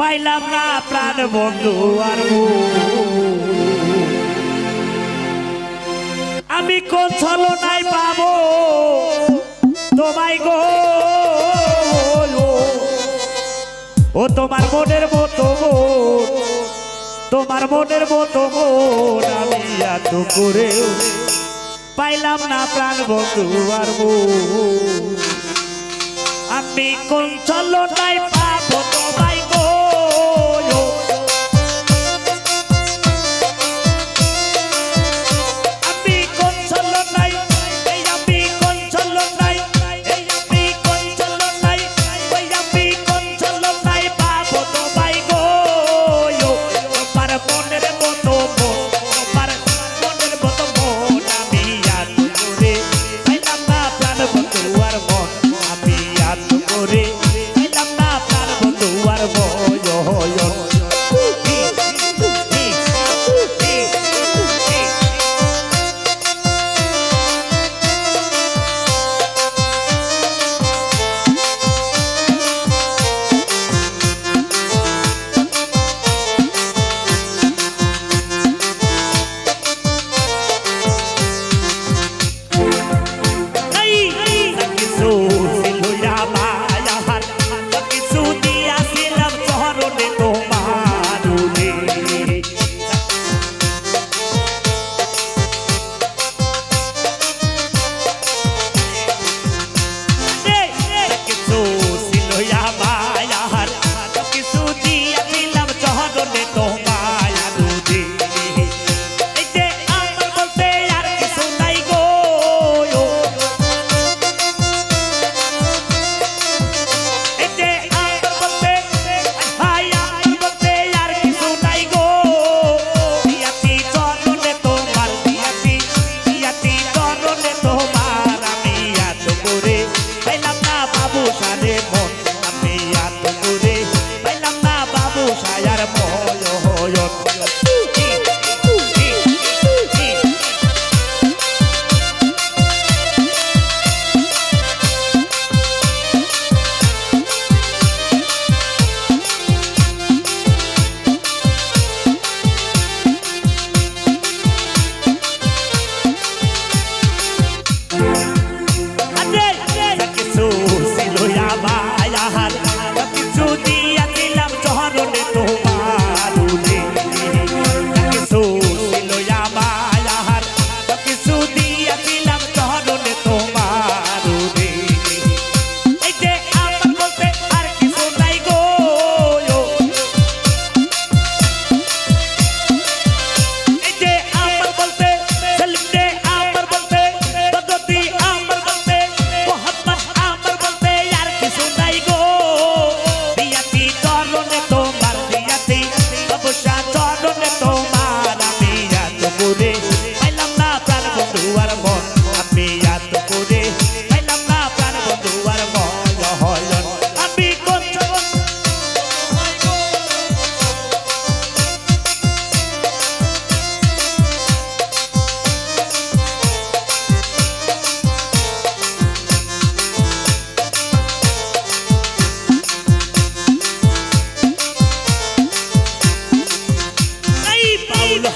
পাইলাম না প্রাণ বন্ধু আর আমি কোন ছলনায় পাবো। তোমায় গো। ও তোমার মনের মতো তোমার মনের মতো মন আমি এত করেও পাইলাম না প্রাণ বন্ধু আর আমি কোন চলো নাই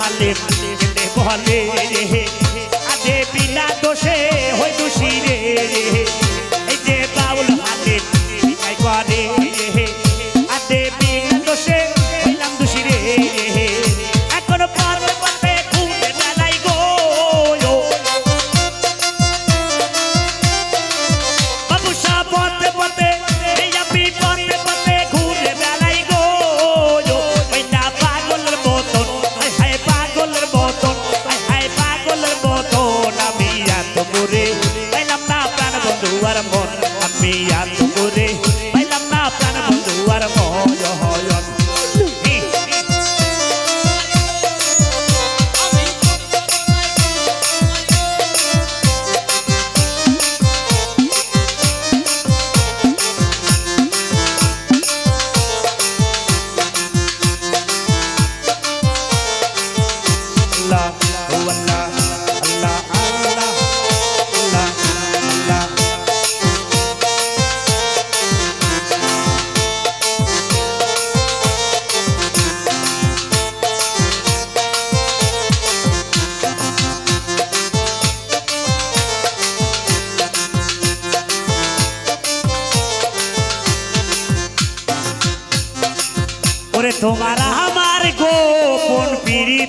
হালে বলে রে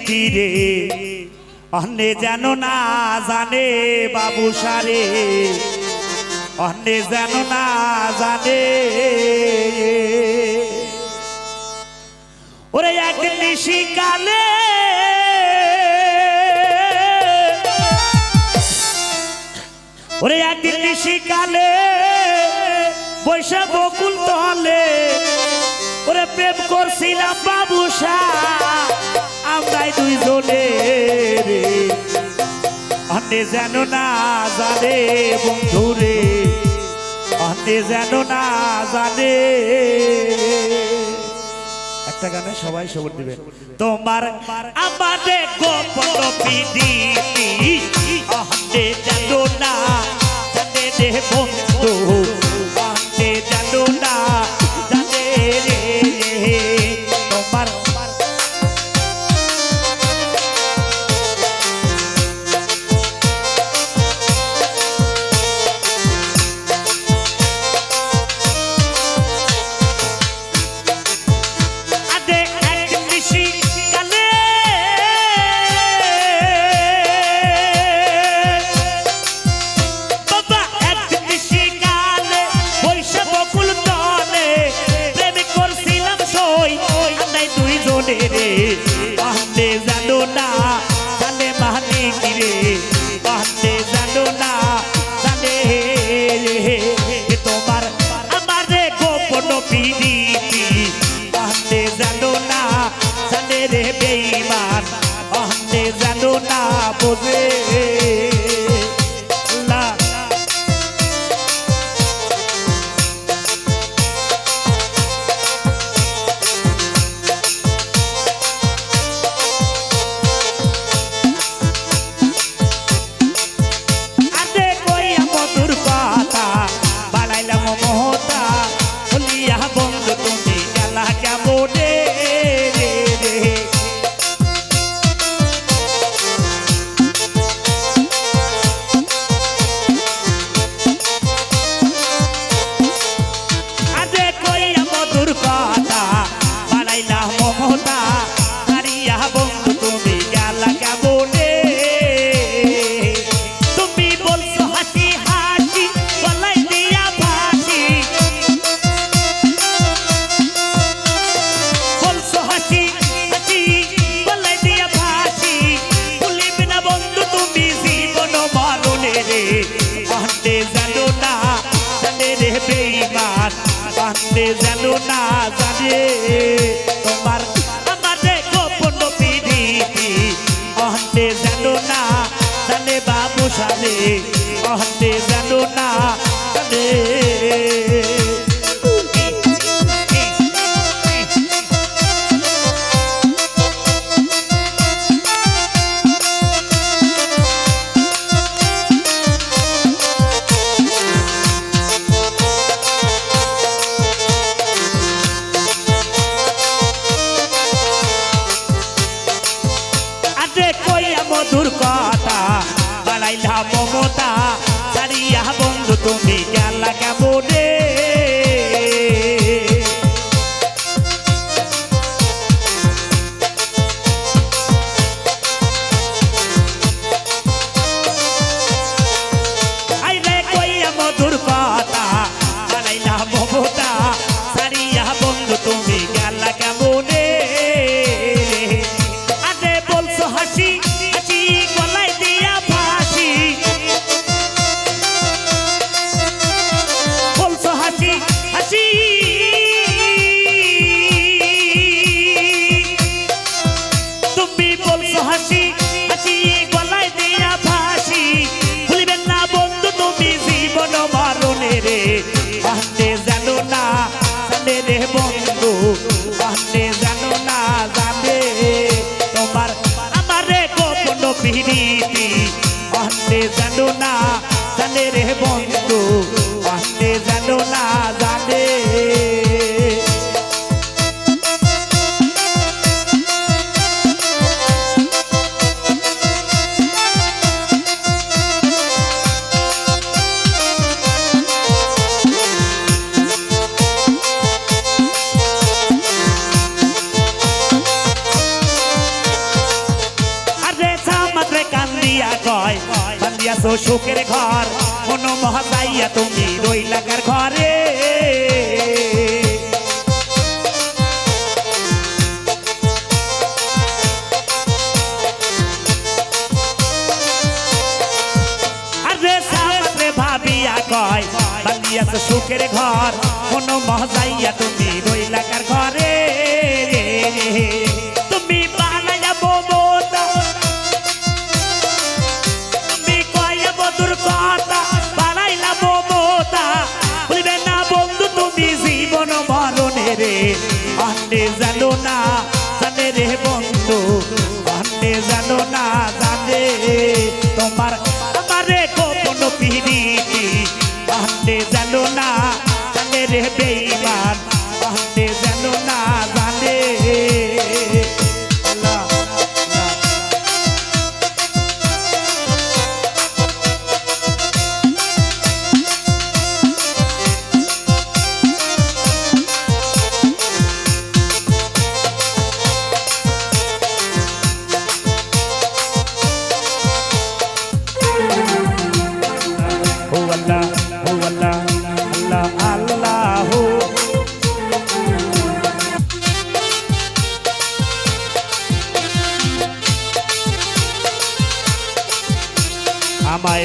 তীরে অন্যে যেন না জানে বাবু সারে। অন্যে যেন না জানে। ওরে এক নিশিকালে ওরে এক নিশিকালে বৈশাখ বকুল তলে করছিলাম বাবুসা আমরাই দুই জনে অন্য যেন না জানে বন্ধুরে অন্য যেন না জানে। একটা গানে সবাই সবর দিবে। তোমার আমাদের গোপন বিধি অন্যে যেন না জানে বন্ধু। কান্দে যেন না জানে। তোমার আমাদের গোপন পিড়িতি অহন্তে যেন না জানে বাবু সালে অহন্তে যেন না কেমনে দিদি অন্যে জানো না জানে রে বান্দিয়াছো সুখের ঘর, মন মহাতাইয়া তুমি রইলাকার ঘরে। ভাবিয়া কয় বান্দিয়াছো সুখের ঘর, মন মহাতাইয়া তুমি রে আন্ডে জানো না, জানে রে বন্ধু আন্ডে জানো না, জানে। তোমার আমারে গোপন পিহিনি আন্ডে জানো না, জানে রে বেইমান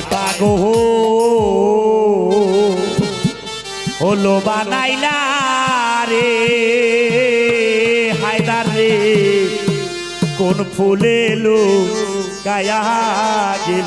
আমায় পাগো হলো বানাইলা রে হায়দার রে। কোন ফুলেলো গায়া গেল।